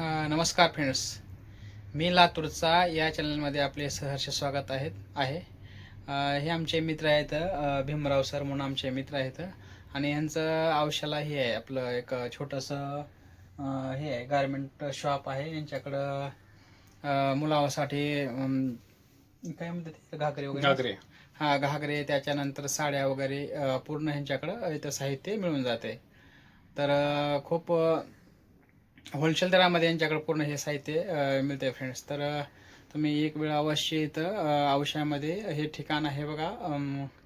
नमस्कार फ्रेंड्स मी लातूरचा या चॅनलमध्ये आपले सहर्ष स्वागत आहेत आहे. हे आमचे मित्र आहेत भीमराव सर म्हणून आमचे मित्र आहेत. आणि ह्यांचं औषधाला हे आहे आपलं एक छोटंसं हे आहे गारमेंट शॉप आहे. यांच्याकडं मुलासाठी काय म्हणतात? घागरे वगैरे? घागरे. हा घागरे त्याच्यानंतर साड्या वगैरे पूर्ण ह्यांच्याकडं इथं साहित्य मिळून जाते. तर खूप होलसेल दरामध्ये यांच्याकडे पूर्ण हे साहित्य मिळते फ्रेंड्स तर तुम्ही एक वेळ अवश्य इथं अ, औषधामध्ये हे ठिकाण आहे बघा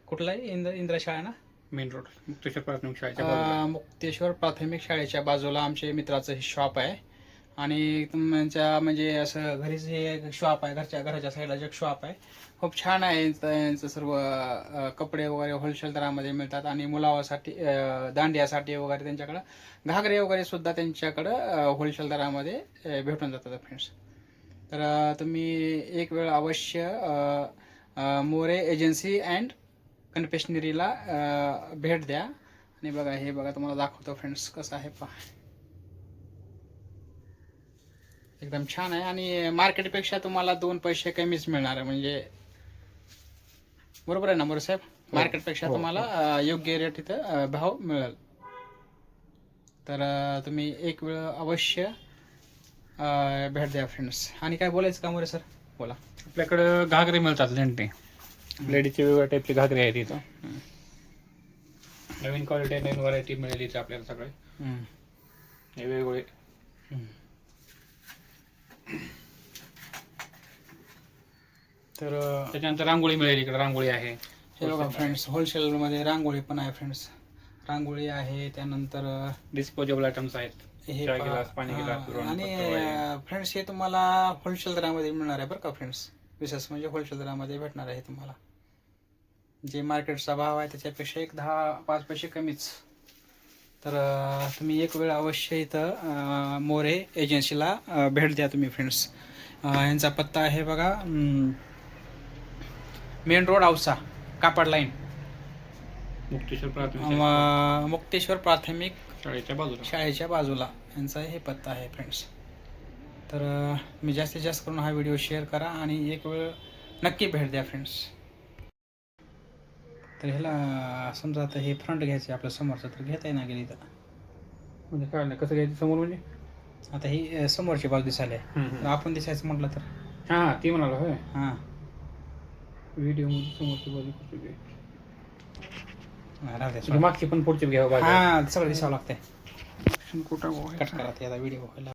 कुठलं आहे इंद्र इंद्रशाळा ना? Main road. मुक्तेश्वर प्राथमिक शाळेच्या मुक्तेश्वर प्राथमिक शाळेच्या बाजूला आमचे मित्राचं हे शॉप आहे. आणि तुमच्या म्हणजे असं घरीच हे शॉप आहे घरच्या घराच्या साईडला जे शॉप आहे. खूप छान आहे यांचं सर्व कपडे वगैरे होलसेल दरामध्ये मिळतात आणि मुलावासाठी दांडियासाठी वगैरे त्यांच्याकडं घागरे वगैरे सुद्धा त्यांच्याकडं होलसेल दरामध्ये भेटून जातात फ्रेंड्स तर तुम्ही एक वेळ अवश्य मोरे एजन्सी अँड कन्फेशनरीला भेट द्या. आणि बघा हे बघा तुम्हाला दाखवतो फ्रेंड्स कसं आहे पहा. एकदम छान आहे. आणि मार्केटपेक्षा तुम्हाला दोन पैसे कमीच मिळणार आहे. म्हणजे बरोबर आहे ना मोरे साहेब? मार्केटपेक्षा हो, तुम्हाला अ, योग्य रेट इथं अ, भाव मिळेल. तर अ, तुम्ही एक वेळ अवश्य अ, भेट द्या फ्रेंड्स आणि काय बोलायचं का मोरे सर? बोला. आपल्याकडं घागरे मिळतात लेंटे लेडीजचे वेगवेगळ्या टाईपचे घागरे आहेत इथं. हम्म. नवीन क्वालिटी नवीन व्हरायटी मिळेल इथं आपल्याला सगळे. हम्म. हे वेगवेगळे. हम्म. तर त्याच्यानंतर रांगोळी मिळेल इकडे रांगोळी आहे. हे बघा फ्रेंड्स होलसेलमध्ये रांगोळी पण आहे फ्रेंड्स रांगोळी आहे त्यानंतर डिस्पोजेबल आयटम्स आहेत. हे आणि. फ्रेंड्स हे तुम्हाला होलसेल दरामध्ये मिळणार आहे बरं का फ्रेंड्स विशेष म्हणजे होलसेल दरामध्ये भेटणार आहे तुम्हाला. जे मार्केटचा भाव आहे त्याच्यापेक्षा एक दहा पाच पैसे कमीच. तर तुम्ही एक वेळ अवश्य इथं मोरे एजन्सीला भेट द्या तुम्ही फ्रेंड्स यांचा पत्ता आहे बघा मेन रोड औसा कापड लाईन मुक्तेश्वर प्राथमिक मुक्तेश्वर प्राथमिक शाळेच्या बाजूला. शाळेच्या बाजूला. यांचा हे पत्ता आहे फ्रेंड्स तर मी जास्तीत जास्त करून हा व्हिडिओ शेअर करा आणि एक वेळ नक्की भेट द्या फ्रेंड्स तर ह्याला समजा आता हे फ्रंट घ्यायचं आहे आपल्या समोरचं तर घेता येणार गेली तर म्हणजे काय नाही कसं घ्यायचं समोर म्हणजे? आता ही समोरची बाजू दिसायला. आहे तर. आपण दिसायचं म्हटलं तर? हा ती म्हणाला होय. हां. व्हिडिओमध्ये समोरची बाजू? राहू द्या म्हणजे मागची पण पुढची घ्यावं बाजू हां सगळं दिसावं लागतंय. कुठं कट करा ते आता व्हिडिओ व्हायला